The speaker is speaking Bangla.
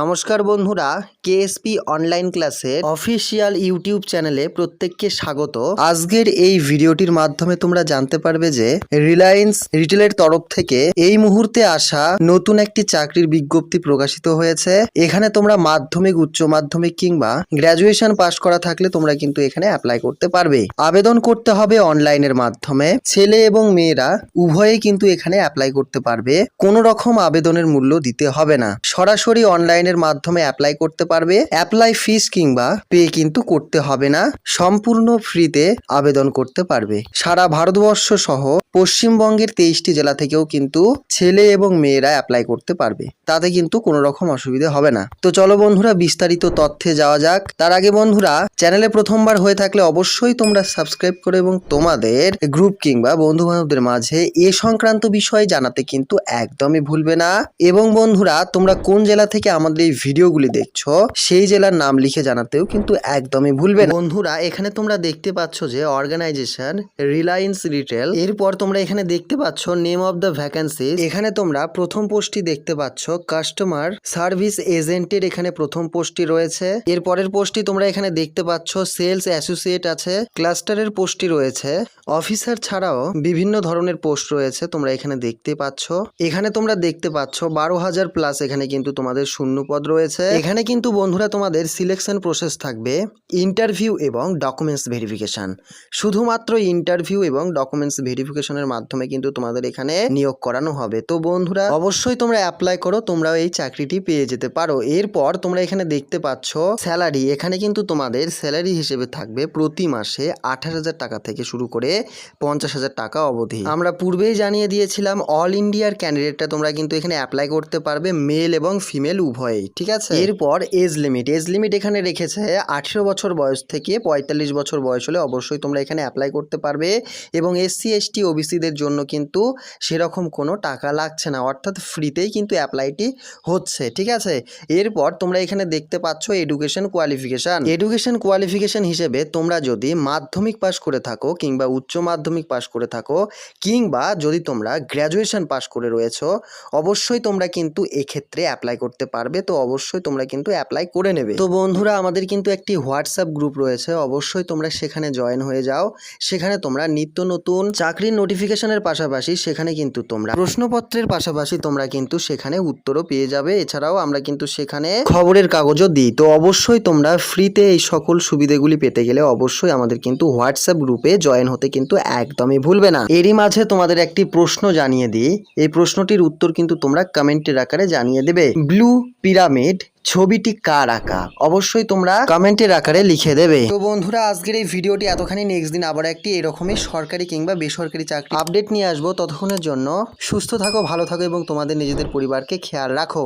নমস্কার বন্ধুরা কেএসপি অনলাইন ক্লাসের অফিসিয়াল ইউটিউব চ্যানেলে প্রত্যেককে স্বাগত। আজকের এই ভিডিওটির মাধ্যমে তোমরা জানতে পারবে যে রিলায়েন্স রিটেলের তরফ থেকে এই মুহূর্তে আসা নতুন একটি চাকরির বিজ্ঞপ্তি প্রকাশিত হয়েছে। এখানে তোমরা মাধ্যমিক, উচ্চ মাধ্যমিক কিংবা গ্র্যাজুয়েশন পাশ করা থাকলে তোমরা কিন্তু এখানে অ্যাপ্লাই করতে পারবে। আবেদন করতে হবে অনলাইনের মাধ্যমে। ছেলে এবং মেয়েরা উভয়েই কিন্তু এখানে অ্যাপ্লাই করতে পারবে। কোনো রকম আবেদনের মূল্য দিতে হবে না। সরাসরি অনলাইনের মাধ্যমে অ্যাপ্লাই করতে পারবে। অ্যাপ্লাই ফিস কিংবা পে কিন্তু করতে হবে না। সম্পূর্ণ ফ্রিতে আবেদন করতে পারবে। সারা ভারতবর্ষ সহ পশ্চিমবঙ্গের তেইশটি জেলা থেকেও কিন্তু ছেলে এবং মেয়েরা অ্যাপ্লাই করতে পারবে। তাতে কিন্তু কোনো রকম অসুবিধা হবে না। তো চলো বন্ধুরা, বিস্তারিত তথ্যে যাওয়া যাক। তার আগে বন্ধুরা, চ্যানেলে প্রথমবার হয়ে থাকলে অবশ্যই তোমরা সাবস্ক্রাইব করো এবং তোমাদের গ্রুপ কিংবা বন্ধু বান্ধবদের মাঝে এ সংক্রান্ত বিষয়ে জানাতে কিন্তু একদমই ভুলবে না। এবং বন্ধুরা, তোমরা কোন জেলা থেকে আমাদের এই ভিডিওগুলি দেখছ, সেই জেলার নাম লিখে জানাতেও কিন্তু একদমই ভুলবে বন্ধুরা, এখানে তোমরা দেখতে পাচ্ছ যে অর্গানাইজেশন রিলায়েন্স রিটেল এরপর তোমরা এখানে দেখতে পাচ্ছ নেম অফ দ্য ভ্যাকান্সি এখানে তোমরা প্রথম পোস্টটি দেখতে পাচ্ছ কাস্টমার সার্ভিস এজেন্টের এখানে প্রথম পোস্টটি রয়েছে। এর পরের পোস্টটি তোমরা এখানে দেখতে পাচ্ছ সেলস অ্যাসোসিয়েট আছে ক্লাস্টারের পোস্টটি রয়েছে। অফিসার ছাড়াও বিভিন্ন ধরনের পোস্ট রয়েছে, তোমরা এখানে দেখতে পাচ্ছ। এখানে তোমরা দেখতে পাচ্ছ, বারো হাজার প্লাস এখানে কিন্তু তোমাদের শূন্য পদ রয়েছে। এখানে কিন্তু বন্ধুরা তোমাদের সিলেকশন প্রসেস থাকবে ইন্টারভিউ এবং ডকুমেন্টস ভেরিফিকেশন শুধুমাত্র ইন্টারভিউ এবং ডকুমেন্টস ভেরিফিকেশনের মাধ্যমে কিন্তু তোমাদের এখানে নিয়োগ করানো হবে। তো বন্ধুরা, অবশ্যই তোমরা অ্যাপ্লাই করো তোমরা এই চাকরিটি পেয়ে যেতে পারো। এরপর তোমরা এখানে দেখতে পাচ্ছ স্যালারি এখানে কিন্তু তোমাদের স্যালারি হিসেবে থাকবে প্রতি মাসে আঠাশ হাজার টাকা থেকে শুরু করে পঞ্চাশ হাজার টাকা অবধি। আমরা পূর্বেই জানিয়ে দিয়েছিলাম অল ইন্ডিয়ার ক্যান্ডিডেটটা তোমরা কিন্তু এখানে অ্যাপ্লাই করতে পারবে মেল এবং ফিমেল উভয়ই, ঠিক আছে? এরপর এজ লিমিট এজ লিমিট এখানে রেখেছে আঠেরো বছর বয়স থেকে পঁয়তাল্লিশ বছর বয়স হলে অবশ্যই তোমরা এখানে অ্যাপ্লাই করতে পারবে এবং এসসি এসটি ওবিসিদের জন্য কিন্তু সেরকম কোনো টাকা লাগছে না। অর্থাৎ ফ্রিতেই কিন্তু অ্যাপ্লাইটি হচ্ছে, ঠিক আছে? এরপর তোমরা এখানে দেখতে পাচ্ছ এডুকেশন কোয়ালিফিকেশান এডুকেশন কোয়ালিফিকেশান হিসেবে তোমরা যদি মাধ্যমিক পাশ করে থাকো কিংবা উচ্চ মাধ্যমিক পাশ করে থাকো কিংবা যদি তোমরা গ্র্যাজুয়েশন পাশ করে রয়েছো, অবশ্যই তোমরা কিন্তু এক্ষেত্রে অ্যাপ্লাই করতে পারবে। তো অবশ্যই তোমরা কিন্তু অ্যাপ্লাই করে নেবে। তো বন্ধুরা, আমাদের কিন্তু একটি হোয়াটসঅ্যাপ গ্রুপ রয়েছে। অবশ্যই তোমরা সেখানে জয়েন হয়ে যাও। সেখানে তোমরা নিত্য নতুন চাকরির নোটিফিকেশনের পাশাপাশি সেখানে কিন্তু তোমরা প্রশ্নপত্রের পাশাপাশি তোমরা কিন্তু সেখানে উত্তরও পেয়ে যাবে। এছাড়াও আমরা কিন্তু সেখানে খবরের কাগজও দিই। তো অবশ্যই তোমরা ফ্রিতে এই সকল সুবিধাগুলি পেতে গেলে অবশ্যই আমাদের কিন্তু হোয়াটসঅ্যাপ গ্রুপে জয়েন হতে কিন্তু একদমই ভুলবে না। এরই মাঝে তোমাদের একটি প্রশ্ন জানিয়ে দিই। এই প্রশ্নটির উত্তর কিন্তু তোমরা কমেন্টের আকারে জানিয়ে দেবে। ব্লু পিরামিড ছবিটি কার আঁকা? অবশ্যই তোমরা কমেন্টের আকারে লিখে দেবে। তো বন্ধুরা, আজকের এই ভিডিওটি এতখানি। নেক্সট দিন আবার একটি এরকমই সরকারি কিংবা বেসরকারি চাকরি আপডেট নিয়ে আসব। ততক্ষণের জন্য সুস্থ থাকো, ভালো থাকো এবং তোমাদের নিজেদের পরিবারকে খেয়াল রাখো।